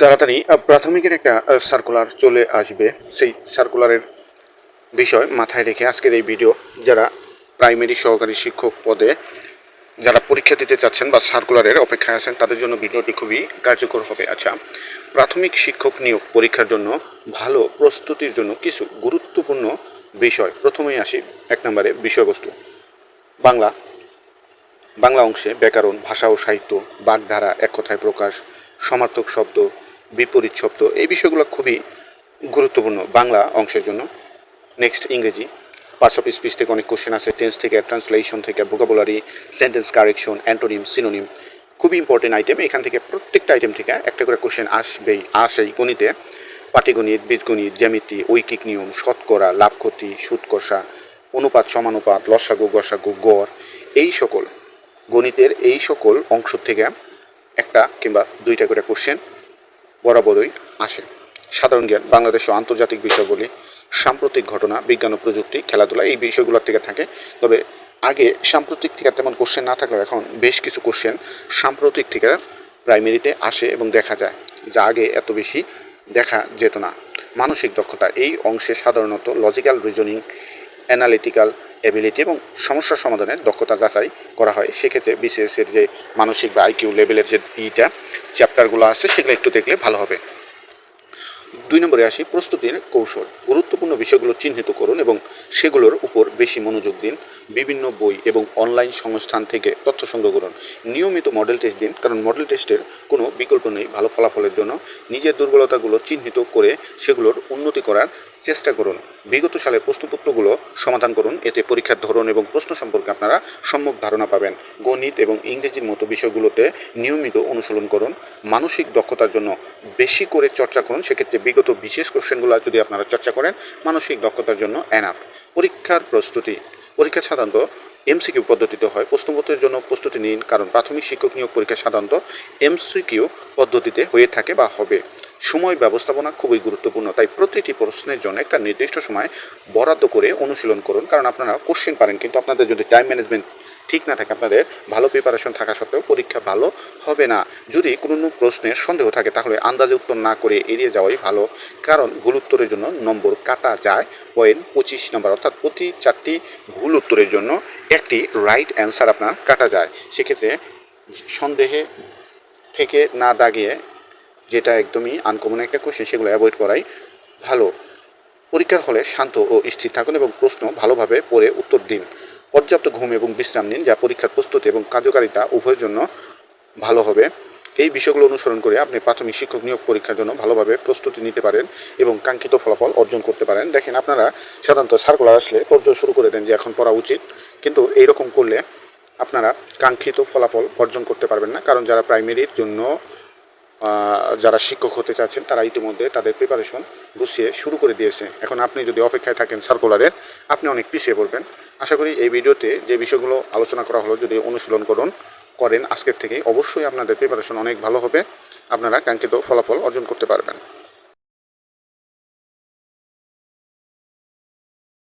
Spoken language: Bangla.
তাড়াতাড়ি প্রাথমিকের একটা সার্কুলার চলে আসবে। সেই সার্কুলারের বিষয় মাথায় রেখে আজকের এই ভিডিও যারা প্রাইমারি সহকারী শিক্ষক পদে, যারা পরীক্ষা দিতে চাচ্ছেন বা সার্কুলারের অপেক্ষায় আছেন, তাদের জন্য ভিডিওটি খুবই কার্যকর হবে। আচ্ছা প্রাথমিক শিক্ষক নিয়োগ পরীক্ষার জন্য ভালো প্রস্তুতির জন্য কিছু গুরুত্বপূর্ণ বিষয়। প্রথমেই আসি, এক নম্বরে বিষয়বস্তু। বাংলা বাংলা অংশে ব্যাকরণ, ভাষা ও সাহিত্য, বাগধারা, এক কথায় প্রকাশ, সমার্থক শব্দ বিপরীত শব্দ এই বিষয়গুলো খুবই গুরুত্বপূর্ণ বাংলা অংশের জন্য। নেক্সট ইংরেজি। পার্টস অফ স্পিচ থেকে অনেক কোশ্চেন আছে টেন্স থেকে ট্রান্সলেশন থেকে vocabulary sentence correction antonym synonym খুবই ইম্পর্টেন্ট আইটেম এখান থেকে প্রত্যেকটা আইটেম থেকে একটা করে কোশ্চেন আসবেই, আসেই গণিতে। পাটিগণিত, বীজগণিত, জ্যামিতি, ঐকিক নিয়ম, শতকরা, লাভ ক্ষতি সুদ কষা অনুপাত, সমানুপাত, লসাগু, গসাগু, গড়। এই সকল গণিতের এই সকল অংশ থেকে একটা কিংবা দুইটা করে কোশ্চেন বরাবরই আসে। সাধারণ জ্ঞান, বাংলাদেশ ও আন্তর্জাতিক বিষয়গুলি, সাম্প্রতিক ঘটনা, বিজ্ঞান ও প্রযুক্তি, খেলাধুলা, এই বিষয়গুলোর থেকে থাকে। তবে আগে সাম্প্রতিক থেকে তেমন কোশ্চেন না থাকলেও এখন বেশ কিছু কোশ্চেন সাম্প্রতিক থেকে প্রাইমারিতে আসে এবং দেখা যায়, যা আগে এত বেশি দেখা যেত না। মানসিক দক্ষতা, এই অংশে সাধারণত লজিক্যাল রিজনিং অ্যানালিটিক্যাল এবিলিটি এবং সমস্যা সমাধানের দক্ষতা যাচাই করা হয়। সেক্ষেত্রে বিসিএস এর যে মানসিক বা আইকিউ লেভেলের যে ইটা চ্যাপ্টারগুলো আছে, সেগুলো একটু দেখলে ভালো হবে। দুই নম্বরে আসি, প্রস্তুতির কৌশল। গুরুত্বপূর্ণ বিষয়গুলো চিহ্নিত করুন এবং সেগুলোর উপর বেশি মনোযোগ দিন। বিভিন্ন বই এবং অনলাইন সংস্থান থেকে তথ্য সংগ্রহ করুন। নিয়মিত মডেল টেস্ট দিন, কারণ মডেল টেস্টের কোনো বিকল্প নেই ভালো ফলাফলের জন্য। নিজের দুর্বলতাগুলো চিহ্নিত করে সেগুলোর উন্নতি করার চেষ্টা করুন। বিগত সালের প্রশ্নপত্রগুলো সমাধান করুন। এতে পরীক্ষার ধরন এবং প্রশ্ন সম্পর্কে আপনারা সম্যক ধারণা পাবেন। গণিত এবং ইংরেজির মতো বিষয়গুলোতে নিয়মিত অনুশীলন করুন। মানসিক দক্ষতার জন্য বেশি করে চর্চা করুন। সেক্ষেত্রে বিগত বিশেষ কোশ্চেনগুলো যদি আপনারা চর্চা করেন, মানসিক দক্ষতার জন্য এনাফ পরীক্ষার প্রস্তুতি, পরীক্ষা সাধারণত এমসিকিউ পদ্ধতিতে হয়। প্রশ্নপত্রের জন্য প্রস্তুতি নিন, কারণ প্রাথমিক শিক্ষক নিয়োগ পরীক্ষা সাধারণত এমসিকিউ পদ্ধতিতে হয়ে থাকে বা হবে। সময় ব্যবস্থাপনা খুবই গুরুত্বপূর্ণ। তাই প্রতিটি প্রশ্নের জন্য একটা নির্দিষ্ট সময় বরাদ্দ করে অনুশীলন করুন। কারণ আপনারা কোশ্চেন পারেন, কিন্তু আপনাদের যদি টাইম ম্যানেজমেন্ট ঠিক না থাকে, আপনাদের ভালো প্রিপারেশন থাকা সত্ত্বেও পরীক্ষা ভালো হবে না। যদি কোনো প্রশ্নের সন্দেহ থাকে, তাহলে আন্দাজে উত্তর না করে এড়িয়ে যাওয়াই ভালো। কারণ ভুল উত্তরের জন্য নম্বর কাটা যায়। পয়েন্ট পঁচিশ নম্বর, অর্থাৎ প্রতি চারটি ভুল উত্তরের জন্য একটি রাইট অ্যান্সার আপনার কাটা যায়। সেক্ষেত্রে সন্দেহে থেকে না দাগিয়ে যেটা একদমই আনকমন একটা কোশ্চেন সেগুলো অ্যাভয়েড করাই ভালো। পরীক্ষার হলে শান্ত ও স্থির থাকুন এবং প্রশ্ন ভালোভাবে পড়ে উত্তর দিন। পর্যাপ্ত ঘুম এবং বিশ্রাম নিন, যা পরীক্ষার প্রস্তুতি এবং কার্যকারিতা উভয়ের জন্য ভালো হবে। এই বিষয়গুলো অনুসরণ করে আপনি প্রাথমিক শিক্ষক নিয়োগ পরীক্ষার জন্য ভালোভাবে প্রস্তুতি নিতে পারেন এবং কাঙ্ক্ষিত ফলাফল অর্জন করতে পারেন। দেখেন, আপনারা সাধারণত সার্কুলার আসলে তোরজোর শুরু করে দেন যে এখন পড়া উচিত, কিন্তু এইরকম করলে আপনারা কাঙ্ক্ষিত ফলাফল অর্জন করতে পারবেন না, কারণ যারা প্রাইমারির জন্য যারা শিক্ষক হতে চাচ্ছেন, তারা ইতিমধ্যে তাদের প্রিপারেশন গুছিয়ে শুরু করে দিয়েছে। এখন আপনি যদি অপেক্ষায় থাকেন সার্কুলারের আপনি অনেক পিছিয়ে পড়বেন। আশা করি এই ভিডিওতে যে বিষয়গুলো আলোচনা করা হলো, যদি অনুশীলন করুন, করেন আজকের থেকে, অবশ্যই আপনাদের প্রিপারেশন অনেক ভালো হবে। আপনারা কাঙ্ক্ষিত ফলাফল অর্জন করতে পারবেন।